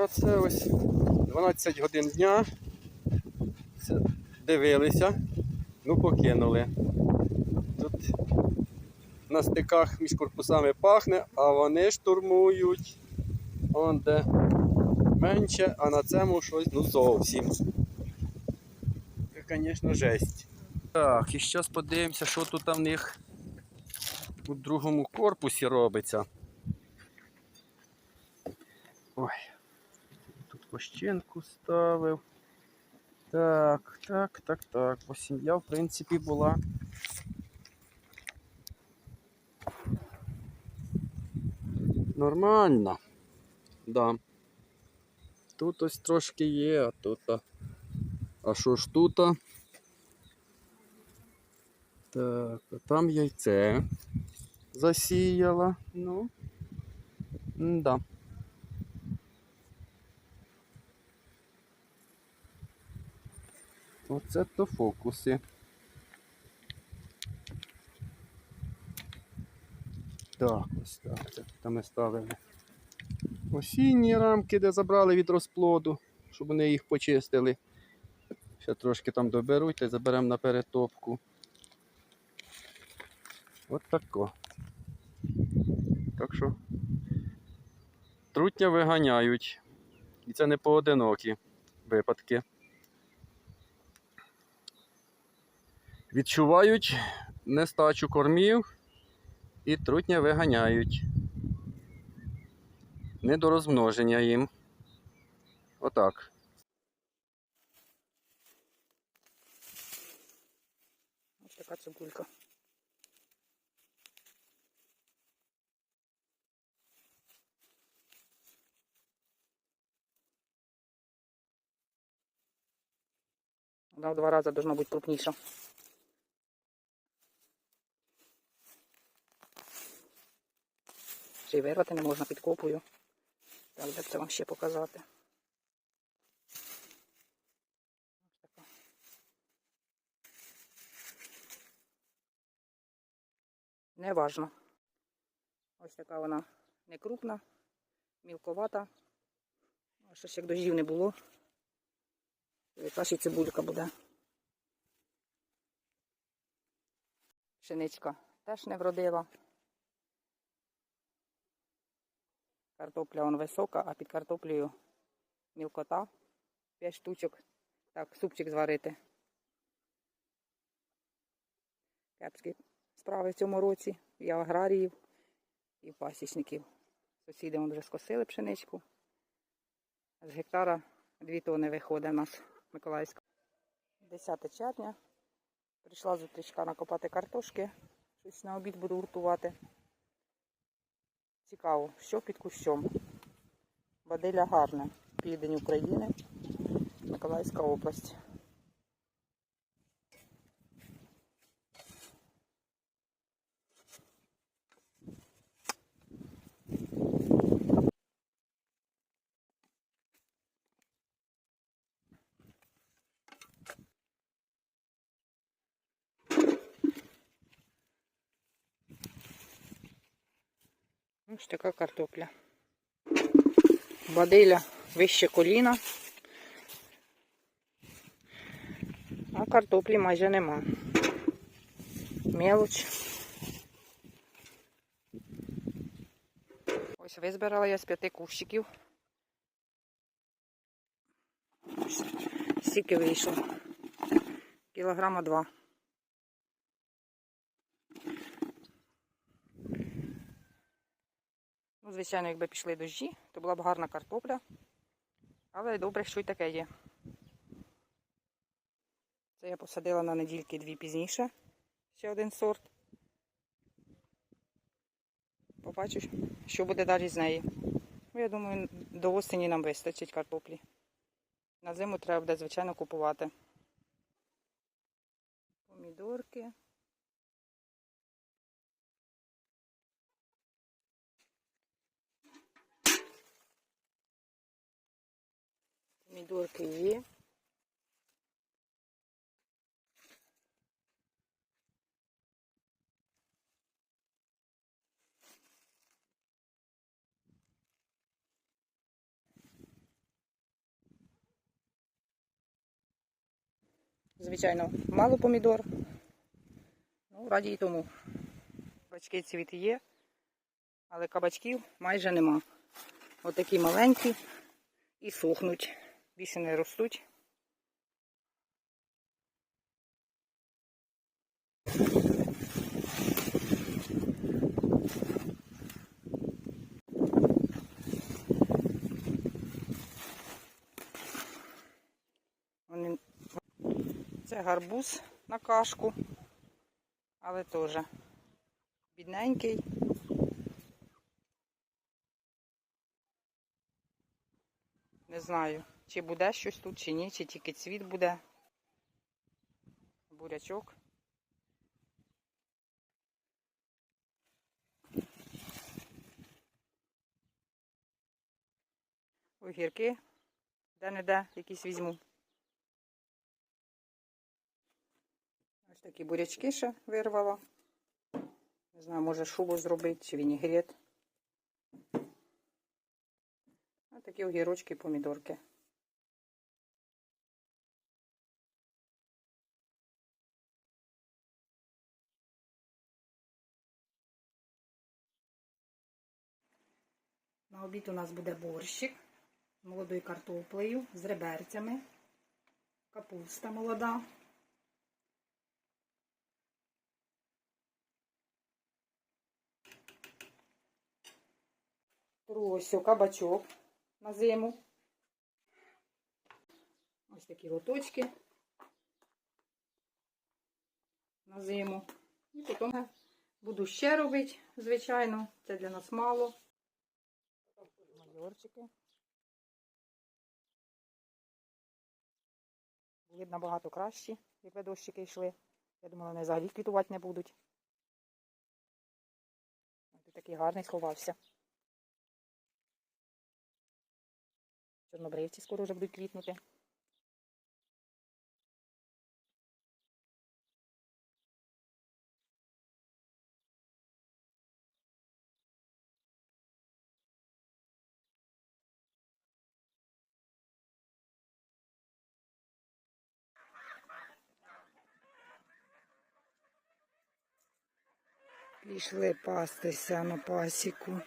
А ось 12 годин дня. Дивилися, ну покинули. Тут на стиках між корпусами пахне, а вони штурмують. Он де менше, а на цьому щось ну зовсім. Це, звісно, жесть. Так, і зараз подивимося, що тут в них у другому корпусі робиться. Ой, площинку ставив. Так, так, так, так. Бо сім'я, в принципі, була. Нормально. Да. Тут ось трошки є, а тут. а- А що ж тут? а? Так, а там яйце засіяла. Ну. Да. Оце то фокуси. Так, ось так. Це там ми ставили осінні рамки, де забрали від розплоду, щоб вони їх почистили. Ще трошки там доберуть та й заберемо на перетопку. От тако. Так що трутня виганяють. І це не поодинокі випадки. Відчувають нестачу кормів і трутня виганяють. Не до розмноження їм. Отак. Ось така цибулька. Вона в два рази должна бути крупніша. Ще й вирвати не можна підкопую. Так, де б це вам ще показати. Неважно. Ось така вона не крупна, мілковата. Щось як дождів не було. Яка ще цибулька буде. Пшеничка теж не вродила. Картопля вон висока, а під картоплею мілкота. 5 штучок. Так, супчик зварити. Кепські справи в цьому році. І аграріїв, і пасічників. Сусіди вон вже скосили пшеничку. З гектара 2 тони виходить у нас Миколаївська. 10 червня. Прийшла зустрічка накопати картошки. Щось на обід буду гуртувати. Цікаво, що під кущом. Баделя гарна. Південь України, Миколаївська область. Ось така картопля. Бадиля вище коліна. А картоплі майже нема. Мелоч. Ось визбирала я з п'яти кущиків. Ось Стільки вийшло. Кілограма два. Ну, звичайно, якби пішли дощі, то була б гарна картопля. Але добре, що й таке є. Це я посадила на недільки дві пізніше. Ще один сорт. Побачу, що буде далі з неї. Ну, я думаю, до осені нам вистачить картоплі. На зиму треба буде, звичайно, купувати. Помідорки. помідорки є. Звичайно, мало помідор. Ну, раді й тому. Бачки цвіт є, але кабачків майже нема. Отакі От маленькі і сухнуть. Більше не ростуть. Вони... Це гарбуз на кашку, але теж бідненький. Не знаю, чи буде щось тут, чи ні, чи тільки цвіт буде. Бурячок. Огірки. Де-не-де якісь візьму. Ось такі бурячки ще вирвала. Не знаю, може шубу зробити чи вінігрет. Ось такі огірочки помідорки. На обід у нас буде борщик молодою картоплею, з реберцями, капуста молода. Ось кабачок на зиму. Ось такі лоточки на зиму. І потім буду ще робити, звичайно. Це для нас мало. Майорчики. Були б набагато кращі, якби дощики йшли. Я думала, вони взагалі квітувати не будуть. Ось такий гарний сховався. Чорнобривці скоро вже будуть квітнути. Пішли пастися на пасіку.